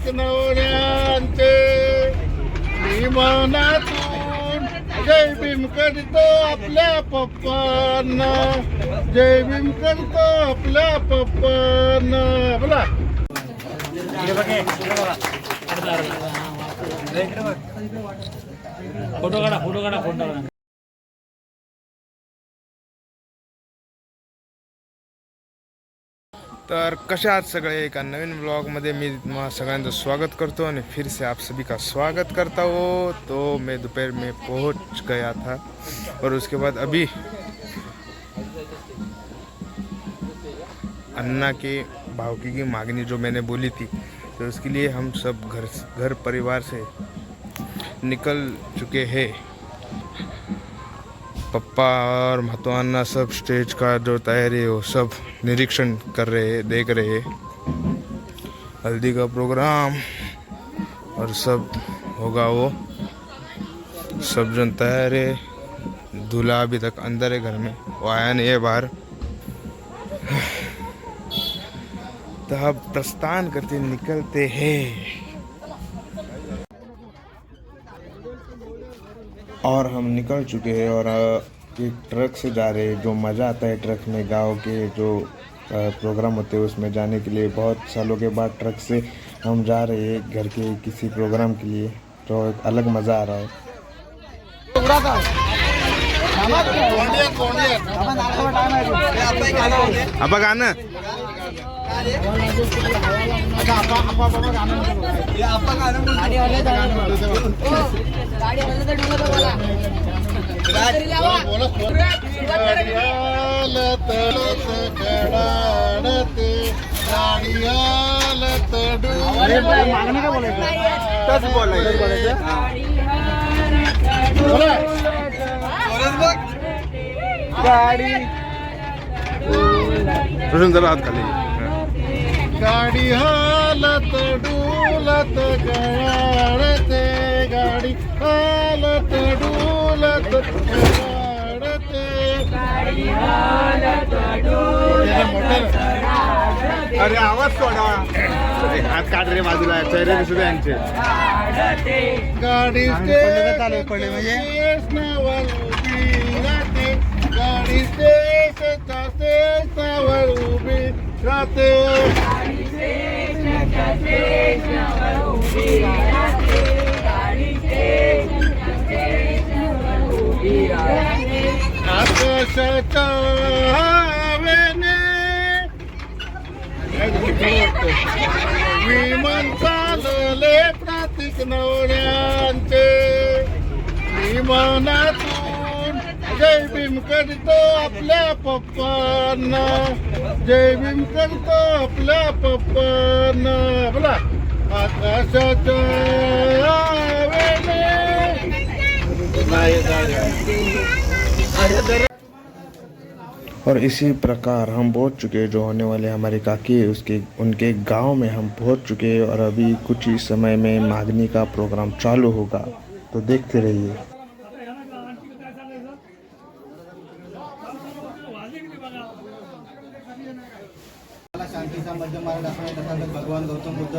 प्रतीक नवऱ्यांचे. विमानातून जय भीम करतो आपल्या पप्पांना. जय भीम करतो आपल्या पप्पांना. बोला. फोटो काढा फोटो काढा फोटो काढा. तर कशा आहात सगळे? एका नवीन ब्लॉगमध्ये मी सगळ्यांचं स्वागत करतो आणि फिर से आप सभी का स्वागत करता हो. तो मैं दोपहर में पहुँच गया था और उसके बाद अभी अन्ना के, भावकी की मांगनी जो मैंने बोली थी तो उसके लिए हम सब घर घर परिवार से निकल चुके हैं। पप्पा और महतवाना सब स्टेज का जो तैयारी है सब निरीक्षण कर रहे हैं, देख रहे हैं। हल्दी का प्रोग्राम और सब होगा वो। सब जन तैयार है। दूल्हा अभी तक अंदर है घर में, वो आया नहीं है बाहर। तो अब प्रस्थान करते निकलते हैं। और हम निकल चुके हैं और एक ट्रक से जा रहे हैं जो मज़ा आता है ट्रक में गाँव के जो प्रोग्राम होते हैं उसमें जाने के लिए। बहुत सालों के बाद ट्रक से हम जा रहे हैं घर के किसी प्रोग्राम के लिए तो एक अलग मज़ा आ रहा है। अब गाणं गाडियाल तळस कडाडते गाडियाल तडू रोशन जरा हात खाली. गाडी हालत डुलत गळाडते गाडी हालत डुलत अरे आवाज सोडा. हात काढ रे बाजूला. चेहरे दिसू दे यांचे. गाडी पडले म्हणजे? गाडी उभी राहते. विमान चालले प्रतीक नवऱ्यांचे विमानातून जय भीम करतो आपल्या पप्पांना. जय भीम करतो आपल्या पप्पांना. बोला. आकाशाच्या नाही और इसी प्रकार हम पहुँच चुके हैं जो होने वाले हमारे काकी, उसके, उनके गाँव में हम पहुँच चुके हैं और अभी कुछ ही समय में मागनी का प्रोग्राम चालू होगा। तो देखते रहिए। भगवान गौतम बुद्ध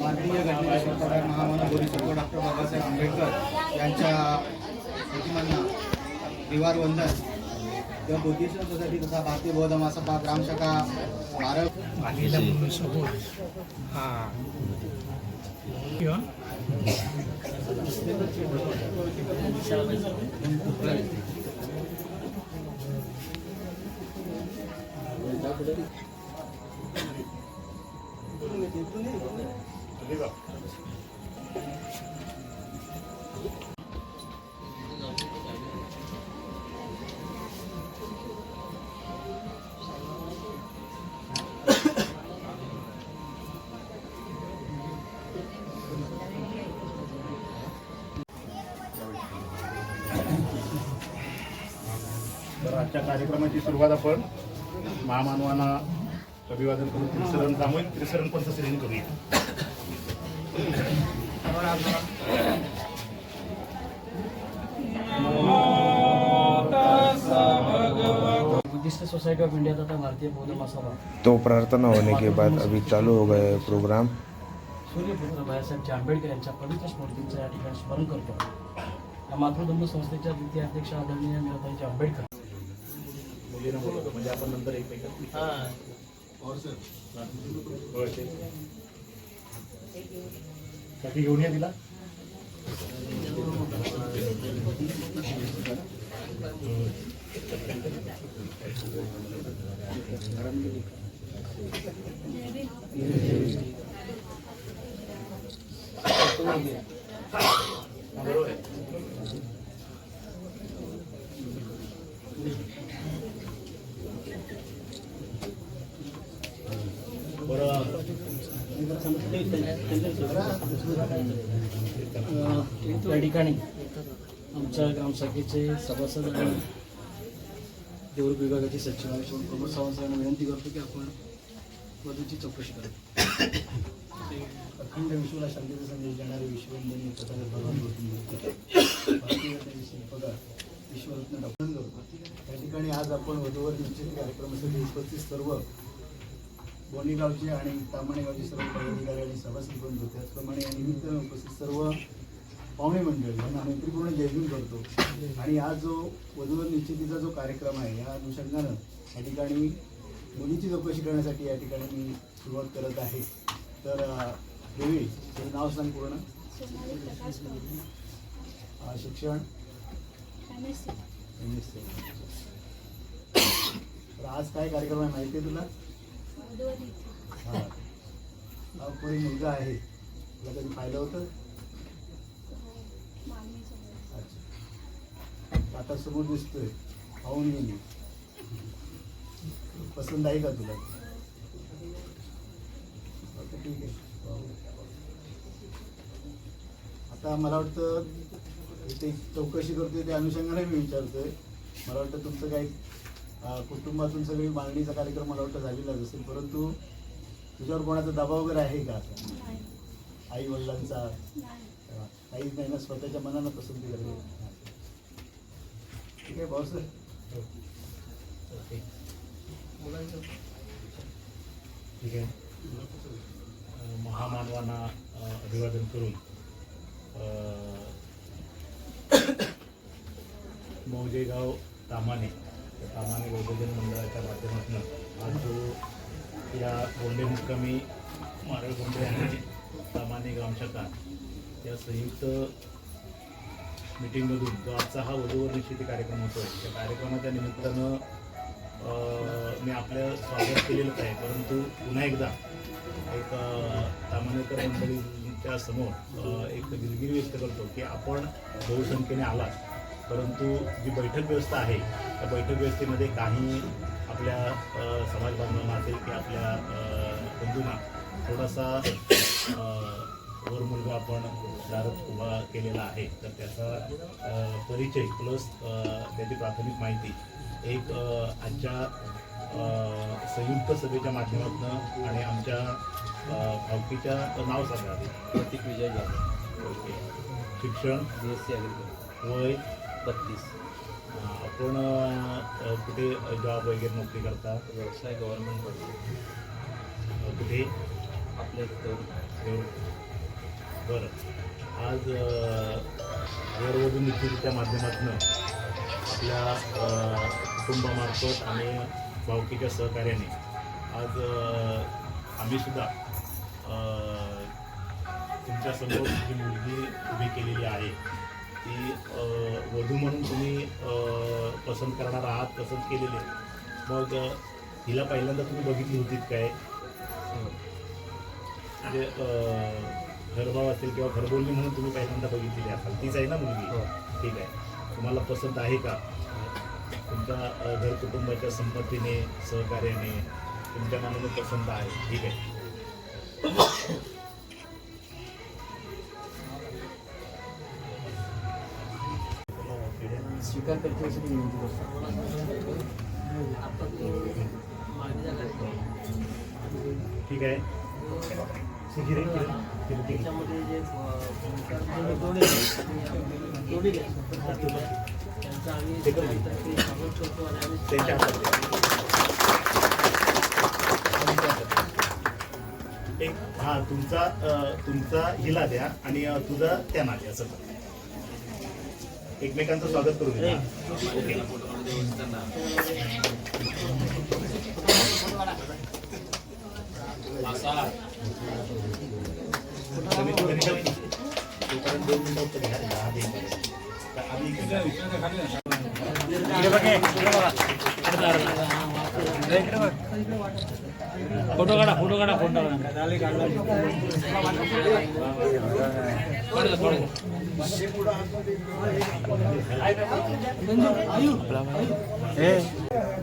भारतीय डॉक्टर आंबेडकर दिवार वंदन किंवा बुद्धिस्ट सोसायटी तथा भारतीय बौद्ध महासभा ग्रामशाखा भारत. तर आजच्या कार्यक्रमाची सुरुवात आपण महामानवांना अभिवादन करून त्रिसरण सामूहिक त्रिसरण करूया. बुद्धिस्ट सोसायटी ऑफ इंडिया तथा भारतीय बौद्ध महासभा तो प्रार्थना होने के बाद अभी चालू हो गया है प्रोग्राम सूर्यपुत्र बाळासाहेब आंबेडकर यांच्या पवित्र स्मृतींचं या ठिकाणी स्मरण करतो. या मातृधर्म संस्थेच्या द्वितीय अध्यक्ष आदरणीय मीराताईजी आंबेडकर मुलीनं बोलवतो म्हणजे आपण नंतर ओळखते. साठी घेऊन या तिला बरोबर आहे. बरं त्या ठिकाणी आमच्या ग्रामशाखेचे सभासद आणि देवरूप विभागाचे सचिव आणि शिव प्रमोद सावंत यांना विनंती करतो की आपण वधूची चौकशी करू अखंड विश्वाला शांतीचा संदेश देणारे विश्ववंदनीय तथागत भगवान गौतम बुद्ध भारतीय शिल्पकार विश्वरत्न डॉक्टर त्या ठिकाणी आज आपण वधूवर निश्चित कार्यक्रमासाठी उपस्थित सर्व बोनीगावचे आणि तामणेगावचे सर्व पदाधिकारी आणि सभासद बंधू त्याचप्रमाणे या निमित्तानं उपस्थित सर्व पाहुणे मंडळी यांना मैत्रीपूर्ण जयजून करतो. आणि आज जो वधूवर निश्चितीचा जो कार्यक्रम आहे या अनुषंगानं या ठिकाणी मुलीची चौकशी करण्यासाठी या ठिकाणी मी सुरुवात करत आहे. तर देवी तुझं नाव सांग पूर्ण. शिक्षण. तर आज काय कार्यक्रम आहे माहिती आहे तुला? हा. हा कोणी मुलगा आहे. तुला कधी पाहिलं होतं? अच्छा. आता समोर दिसतोय. पाहून गेली पसंत आहे का तुला? ओके, ठीक आहे. आता मला वाटतं इथे चौकशी करतोय त्या अनुषंगाने मी विचारतोय. मला वाटतं तुमचं काही कुटुंबातून सगळी मागणीचा कार्यक्रम मला वाटतं झालेलाच असेल परंतु तुझ्यावर कोणाचा दबाव वगैरे आहे का? आता आई वडिलांचा? काहीच नाही ना स्वतःच्या मनानं पसंती करते. ठीक आहे भाऊ सर. ठीक आहे. महामानवांना अभिवादन करून मौजेगाव तामाने सामान्य बहुजन मंडळाच्या माध्यमातून आज जो या गोंडे मुक्कामी मारळ गोंडे आणि सामान्य ग्रामशाखा या संयुक्त मीटिंगमधून जो आजचा हा वधूवर निश्चिती कार्यक्रम होतो त्या कार्यक्रमाच्या निमित्तानं मी आपलं स्वागत केलेलंच आहे. परंतु पुन्हा एकदा एक सामान्यकर मंडळींच्या समोर एक दिलगिरी व्यक्त करतो की आपण बहुसंख्येने आलात. परंतु जी बैठक व्यवस्था आहे त्या बैठक व्यवस्थेमध्ये काही आपल्या समाज बांधवांना असेल की आपल्या बंधूंना थोडासा वर मुलगा आपण दारात उभा केलेला आहे तर त्याचा परिचय प्लस त्याची प्राथमिक माहिती एक आजच्या संयुक्त सभेच्या माध्यमातून आणि आमच्या भावकीच्या नाव सांगा. प्रतीक विजय जाधव. ओके. शिक्षण बी एस सी वय बत्तीस. आपण कुठे जॉब वगैरे नोकरी करता? व्यवसाय गव्हर्नमेंट अं, कुठे? आपल्या इथं बरं. आज अं, वरवधू निश्चितीच्या माध्यमातून आपल्या कुटुंबामार्फत आणि भावकीच्या सहकार्याने आज अं, आम्ही सुद्धा अं, तुमच्यासमोर जी मुलगी उभी केलेली आहे ती अं, वधू म्हणून तुम्ही पसंत करणार आहात पसंत केलेली. मग हिला पहिल्यांदा तुम्ही बघितली होतीत काय? म्हणजे घरभाव असेल किंवा घरबोलणी म्हणून तुम्ही पहिल्यांदा बघितलेली असाल. तीच आहे ना मुलगी? हो. ठीक आहे. तुम्हाला पसंत आहे का? तुमच्या घर कुटुंबाच्या संमतीने सहकार्याने तुमच्या मनाने पसंत आहे. ठीक आहे. विनंती करतो ठीक आहे. त्याच्यामध्ये जे जोडी त्यांचा आम्ही स्वागत करतो आणि आम्ही एक हा तुमचा तुमचा हिला द्या आणि तुझा त्यांना द्या असं एकमेकांचं स्वागत करू द्या ओके कमीत कमी तोपर्यंत दोन मिनिटं उत्तर घ्या दहा मिनिटं. तर आम्ही Photo काढा फोटो काढा फोटो काढा.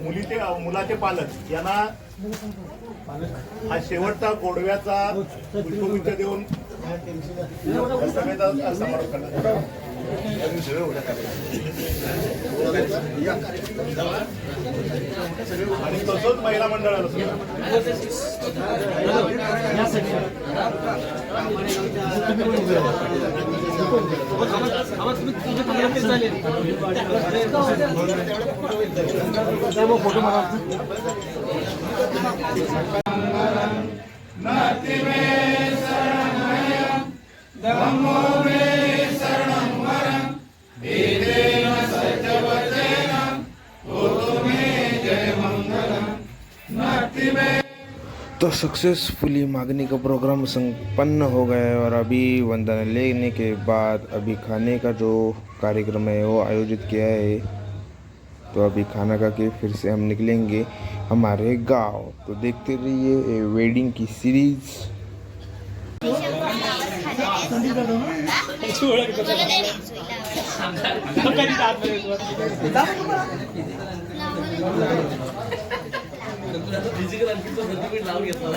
मुलीचे मुलाचे पालक. यांना हा शेवटचा गोडव्याचा पुष्पगुच्छ देऊन समारोप करण्यात आणि तसंच महिला मंडळाला सुद्धा. फोटो मारा तो सक्सेसफुली मांगनी का प्रोग्राम संपन्न हो गया है और अभी वंदना लेने के बाद अभी खाने का जो कार्यक्रम है वो आयोजित किया है तो अभी खाना खा के फिर से हम निकलेंगे हमारे गाँव। तो देखते रहिए वेडिंग की सीरीज़ फिजिकल आणखी लावून घेतला.